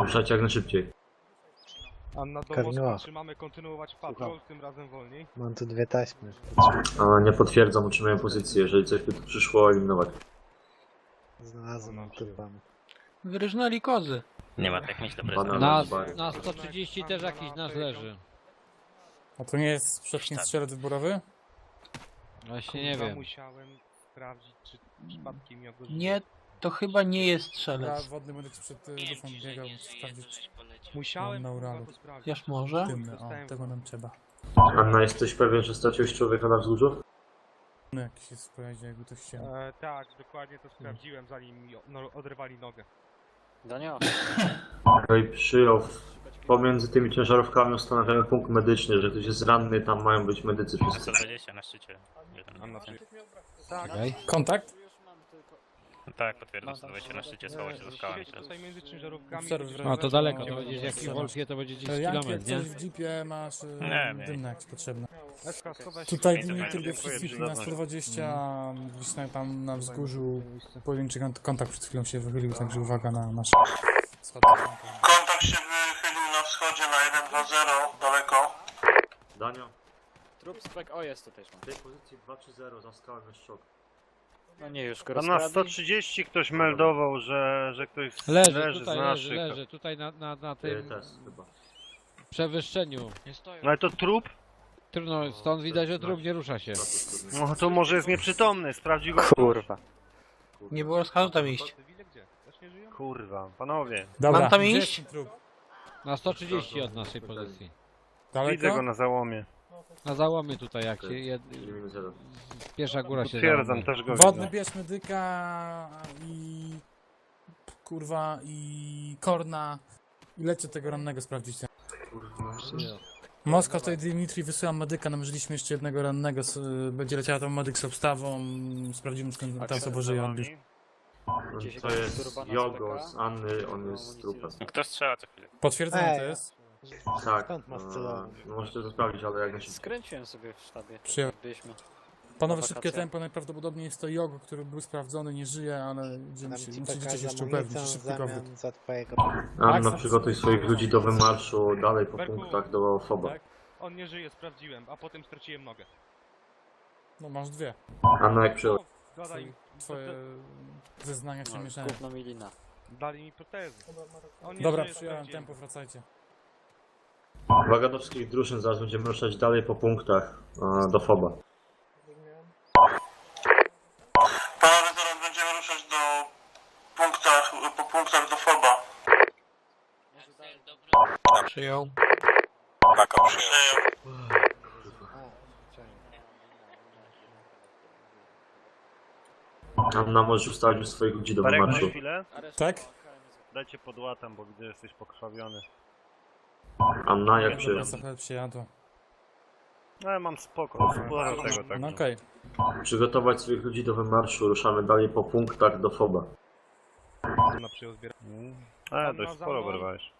Ruszać jak najszybciej. Anna do Karniła. Moskwy, czy mamy kontynuować patrol, tym razem wolniej? Mam tu dwie taśmy. A nie potwierdzam, utrzymuję pozycję. Jeżeli coś by tu przyszło, eliminować. Znalazłem typami. Wyryżnęli kozy. Nie ma tak myślę, prezydent. Na, na 130 też jakiś nasz leży. A to nie jest przedtem strzelec wyborowy? Właśnie nie Kurwa, wiem. musiałem sprawdzić, czy przypadkiem ja go Nie, to chyba nie jest Ja strzelec. wodny medyk przed y, lufą biegał, sprawdzić Musiałem kurwa, to sprawdzić. Chociaż może? dymny. O, tego nam trzeba. Anna, jesteś pewien, że straciłeś człowieka na wzgórzu? No jakiś jest w pojeździe, jakby to chciał. E, tak, dokładnie to sprawdziłem, zanim mi o- no, odrywali nogę. Daniel, No i przyjął. Pomiędzy tymi ciężarówkami ustanawiamy punkt medyczny, że ktoś jest ranny, tam mają być medycy wszyscy. 120 na szczycie. Jeden. Tak. Kontakt? Tak, potwierdzam, 120 na szczycie, schował się za skałami Siedź teraz. tutaj między ciężarówkami. No to daleko, to No, będzie jak w. Wolfie to będzie 10 E, Janki, jak km, nie? coś w jeepie masz y, Nie, nie. dymne jak potrzebne. SK 120. Tutaj biegł dziękuję, wszystkich na przydatność. 120, gdzieś tam, tam na wzgórzu pojedynczy kont- kontakt przed chwilą się wychylił, także uwaga na nasz Kontakt się wychylił na wschodzie na 1-2-0, daleko. Danio, Trup spek, o jest tutaj. w tej pozycji 2 czy 0 za skałem jest szok. No nie, już go A na rozkradli. 130 ktoś meldował, że, że ktoś Leży, leży tutaj z leży, naszych. leży, tutaj na, na, na Ty tym przewyższeniu. No ale to trup? Trudno, stąd widać, że trup nie rusza się. No to może jest nieprzytomny, sprawdzi go. Kurwa. Nie było rozkazu tam iść. Kurwa, panowie. Dobra, Mam tam gdzie iść? jest ten trup? Na 130 od naszej pozycji. Widzę go Daleko? na załomie. Na załomie tutaj jak się jed... Minus 0. pierwsza góra się Potwierdzam, załamie. też go Wodny widzę. bierz medyka i... kurwa i korna i lecie tego rannego sprawdzić. Moskwa tutaj Dimitri wysyłam medyka, namierzyliśmy jeszcze jednego rannego, s- będzie leciała tam medyk z obstawą, sprawdzimy skąd ta osoba żyje odbierz. To jest Jogo z Anny, on jest z trupem. Kto strzela co chwilę? Potwierdzone Ej, to jest? Tak, Skąd masz e, celować? możecie to sprawdzić, ale jak najszybciej. Skręciłem sobie w sztabie. Przyjął. Byliśmy. Panowie, szybkie tempo, najprawdopodobniej jest to Jogo, który był sprawdzony, nie żyje, ale idziemy się, musicie się jeszcze upewnić, w szybki powrót. zamian za twojego... Anna, przygotuj swoich ludzi do wymarszu dalej po Berku. punktach do FOBA. Tak? On nie żyje, sprawdziłem, a potem straciłem nogę. No masz dwie. Anna, jak przyjął? No, Dodaj, Twoje zeznania się No, mieszają. Milina. dali mi protezy. On nie Dobra, żyje, przyjąłem sprawdziłem. tempo, wracajcie. Uwaga do wszystkich drużyn, zaraz będziemy ruszać dalej po punktach e, do FOBA. Panowie, zaraz będziemy ruszać do punktach, po punktach do FOBA. Przyjął. Taka przyjął. Anna, możesz ustawić już swoich ludzi do Darek, na wymarszu. chwilę. Tak? Dajcie pod łatem, bo widzę, że jesteś pokrwawiony. Anna, jak trochę przyjadło. No ale mam spoko, sporo tego tak. No okej. Przygotować swoich ludzi do wymarszu, ruszamy dalej po punktach do FOBA. Anna przyjął zbiera. Mm. E, dość sporo wyrwałeś.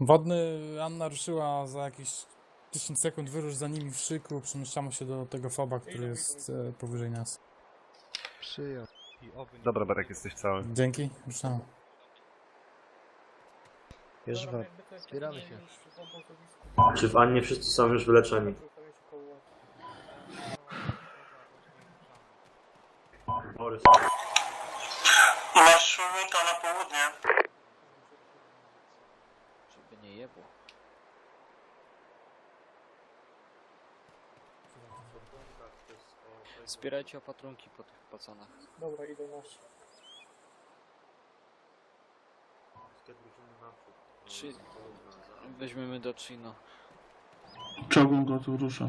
Wodny Anna ruszyła za jakieś 10 sekund, wyrusz za nimi w szyku, przemieszczamy się do tego foba, który jest e, powyżej nas. Przyjął. Dobra, Berek, jesteś cały. Dzięki, ruszamy. Już wam. Zbieramy się. Czy w Annie wszyscy są już wyleczeni? Borys. Masz szurmuta na południe. Żeby nie jebło. Zbierajcie opatrunki po tych pacanach. Dobra, idę nasz. Trzy... Weźmiemy do Chino. Czołgą go tu rusza.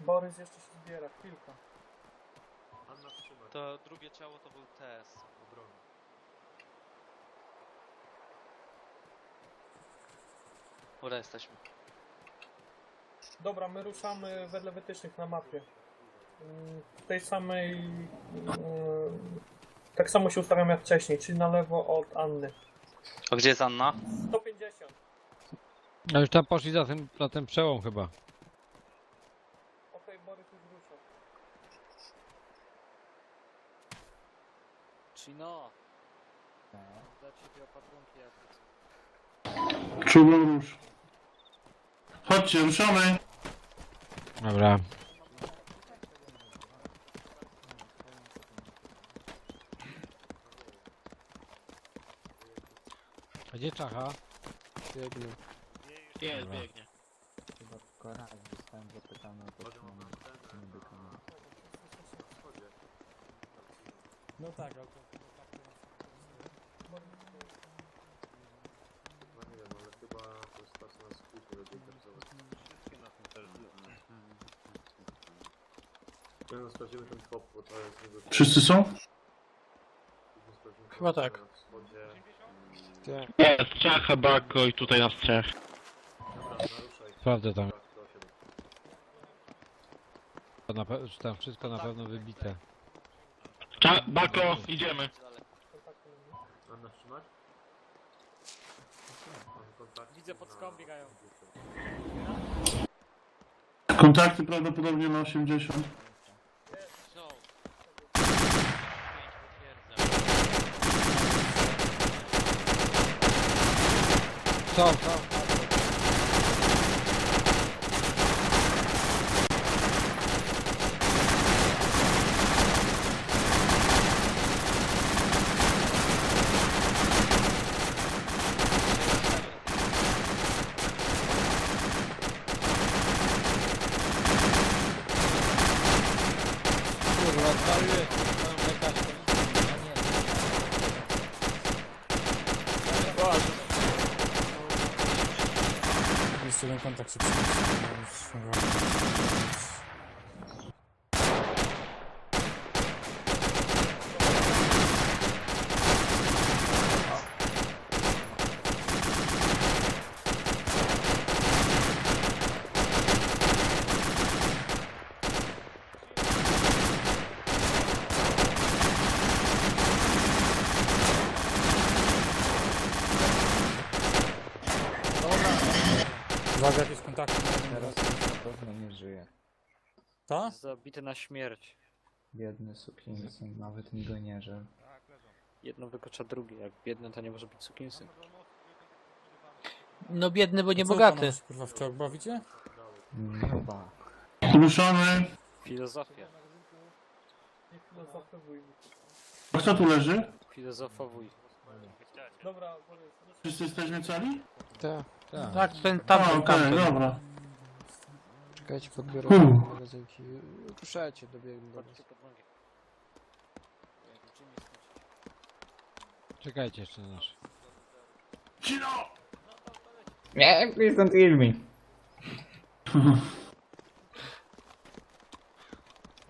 Borys jeszcze się zbiera, chwilkę. To drugie ciało to był TS. Ura jesteśmy. Dobra, my ruszamy wedle wytycznych na mapie. Mm, W tej samej. mm, Tak samo się ustawiam jak wcześniej, czyli na lewo od Anny. A gdzie jest Anna? 150. A już tam poszli za ten, za ten przełom chyba. Okej, Borys już rusza. Shino. Czołgą rusz. Chodźcie, ruszamy. Dobra. Gdzie czacha? Biegnie. Jest, biegnie. Chyba w korach zostałem zapytany o to, czy mam medyka. No tak, ale to... No nie wiem, ale chyba to jest czas na skróty lepiej pracować. Nie no, sprawdzimy ten pop, bo to jest niby... Wszyscy są? Chyba tak. Na wschodzie. Jest, Czacha, Bako i tutaj nas trzech. Sprawdzę tam. Tak, to Na pe- czy tam wszystko na pewno wybite. Cza Bako, idziemy. Mam nas trzymać? Widzę, pod skałą biegają. Kontakty prawdopodobnie na 80. Co, co? Kurwa, odpaliłeś swoją lekarzkę. Jeszcze jeden kontakt się przyniesie. Uwaga, jakieś kontakty. Teraz już na pewno nie żyje. To? Zabity na śmierć. Biedny sukinsyn, nawet mi go nie żył. Jedno wyklucza drugie. Jak biedny to nie może być sukinsyn. No biedny, bo nie Co bogaty. tam, Kurwa, w czołg bawicie? No ba. Ruszamy. Filozofia. Nie filozofowuj. A kto tu leży? Filozofowuj. Wszyscy jesteśmy cali? Tak, Tak. Tak, ten A, okej, tamten. dobra. Czekajcie, podbiorę Hmm. magazynki. Ruszajcie, dobiegnę do was. Czekajcie jeszcze na nasz. Cino! Nie, please don't kill me.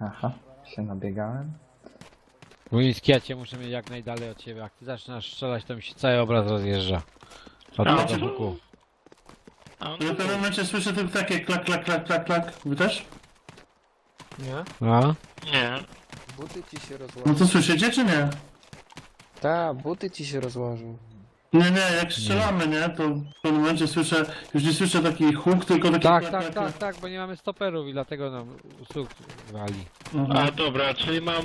Aha, się nabiegałem. Łuński, ja cię muszę mieć jak najdalej od ciebie. Jak ty zaczynasz strzelać, to mi się cały obraz rozjeżdża. Od A, tego czy- boku. Ja w tym momencie słyszę tylko takie klak, klak, klak, klak, klak. Wy też? Nie? A? Nie. Buty ci się No to słyszycie czy nie? Tak, buty ci się rozłożą. Nie, nie, jak strzelamy, nie, to w pewnym momencie słyszę, już nie słyszę taki huk, tylko taki Tak, klak, tak, klak, tak, klak. tak, bo nie mamy stoperów i dlatego nam usług wali. Mhm. A dobra, czyli mam,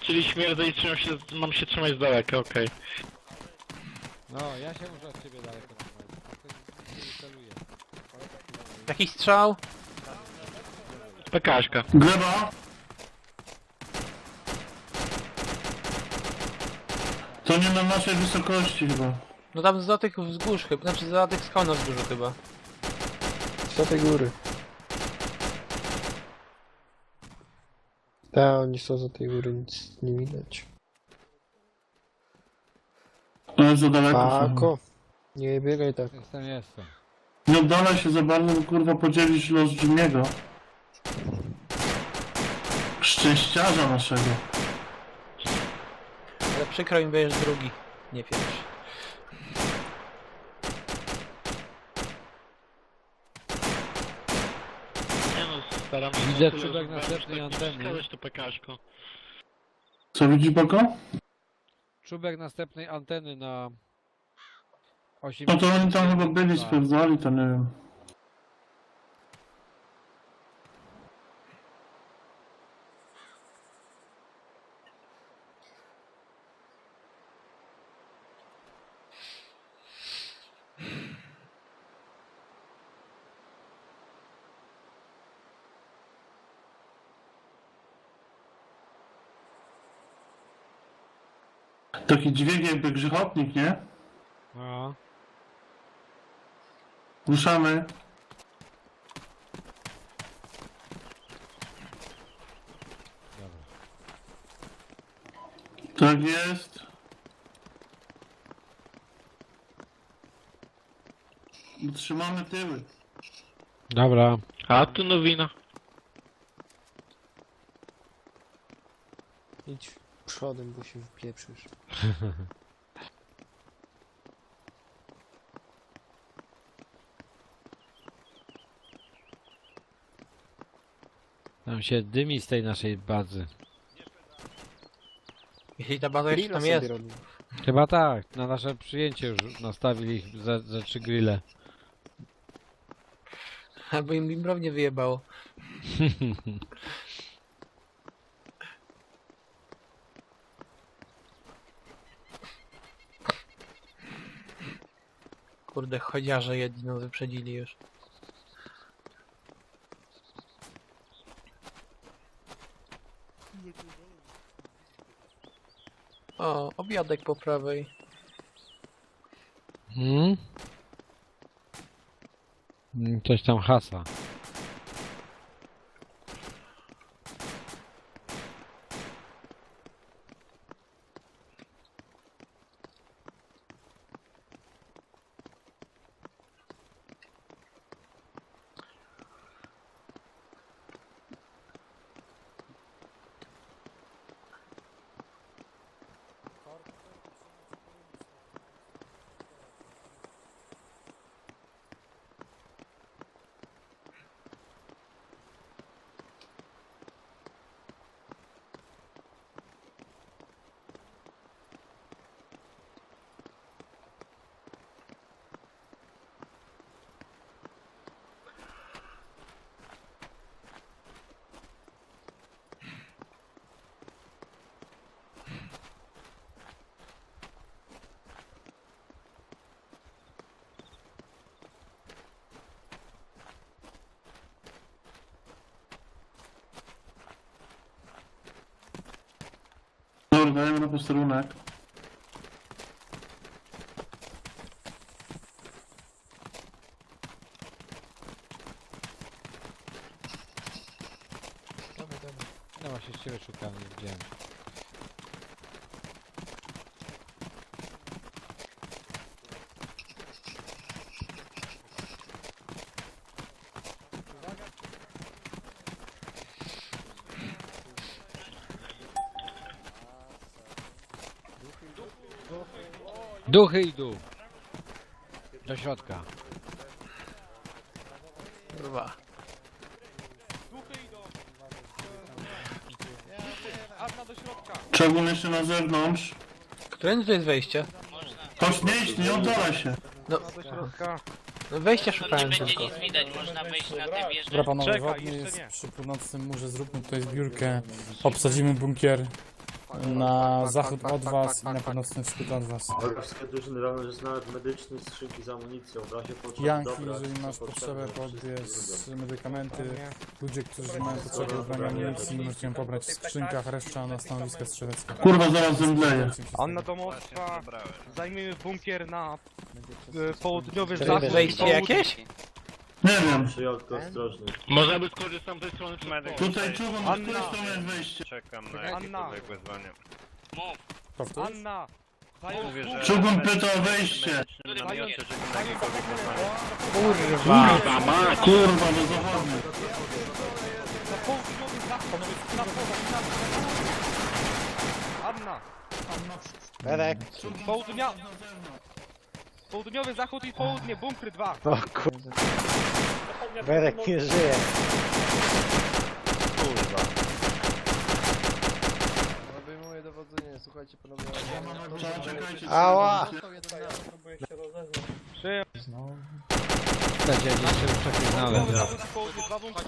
czyli śmierdzę i trzymam się, mam się trzymać z daleka, okej. No, ja się muszę od ciebie daleko trzymać. Tak to nie celuję. Jakiś strzał? PKśka. Gleba! To nie na naszej wysokości chyba. No tam za tych wzgórz chyba, znaczy za tych skał na wzgórzu chyba. Co tej góry? Tak, oni są za tej góry, nic nie widać. To jest za daleko. są. Pako, nie biegaj tak. Jestem, jestem. Nie oddalaj się za bardzo, bo kurwa podzielisz los Jimmy'ego. Szczęściarza naszego. Ale przykro mi, będziesz drugi, nie pierwszy. Nie no, staram się... Widzę tyle, żeby następnej tak anteny. wskazać to PKśką. Co widzisz, Boko? Czubek następnej anteny na... No to oni tam chyba byli, sprawdzali, to nie wiem. Taki dźwięk jakby grzechotnik, nie? No. Ruszamy. Tak jest. Trzymamy tyły. Dobra. A tu nowina. Idź przodem, bo się wpieprzysz. Tam się dymi z tej naszej bazy. Jeśli ta baza jeszcze tam jest. Chyba tak. Na nasze przyjęcie już nastawili ich za, za trzy grille. Albo im bimbrownie wyjebało. Kurde, chodziarze jedni nas wyprzedzili już. O, obiadek po prawej. Hmm? Mm, Coś tam hasa. Dobra, dajemy na posterunek. Dobra, dobra. No właśnie ciebie szukam, nie widziałem. Duchy idą. Do środka. Kurwa. Anna do środka! Czogun jeszcze na zewnątrz. Którędy to jest wejście? Chodź, nie idź, nie oddalaj się. No, no wejścia szukałem tylko. Dobra panowie, Czekaj, jeszcze jest nie. przy północnym murze, zróbmy tutaj zbiórkę. Obsadzimy bunkier na zachód od was i na północny wschód od was. Wrogowskie drużyny robią, nawet medyczny skrzynki z amunicją. W razie potrzeby Janki, jeżeli masz potrzebę, podbierz medykamenty. Ludzie, którzy mają potrzebę ubrania amunicji, możecie ją pobrać w skrzynkach, reszta na stanowiska strzeleckie. Kurwa, zaraz zemdleję. Anna domowska! Zajmijmy bunkier na e, południowy zachód. wejście jakieś? Nie wiem. Przyjął tylko ostrożnie. Można by skorzystać z tej strony Tutaj czogun, z Anna. której strony jest wejście? Czekam na Anna! Powtórz? Anna! Mówię, że-! Czogun pyta o wejście. Zająć, Kurwa. Kurwa, do zachodu. na południowy zachód! Na południe, na Anna! Berek. Południa... Południowy zachód i południe, bunkry dwa! O kurde. Berek nie żyje. Obejmuję dowodzenie, słuchajcie panowie. Czekajcie. Ała! Się. Przyjął. Ja nie chcę już znaleźć. Południowy zachód i południe, dwa bunkry.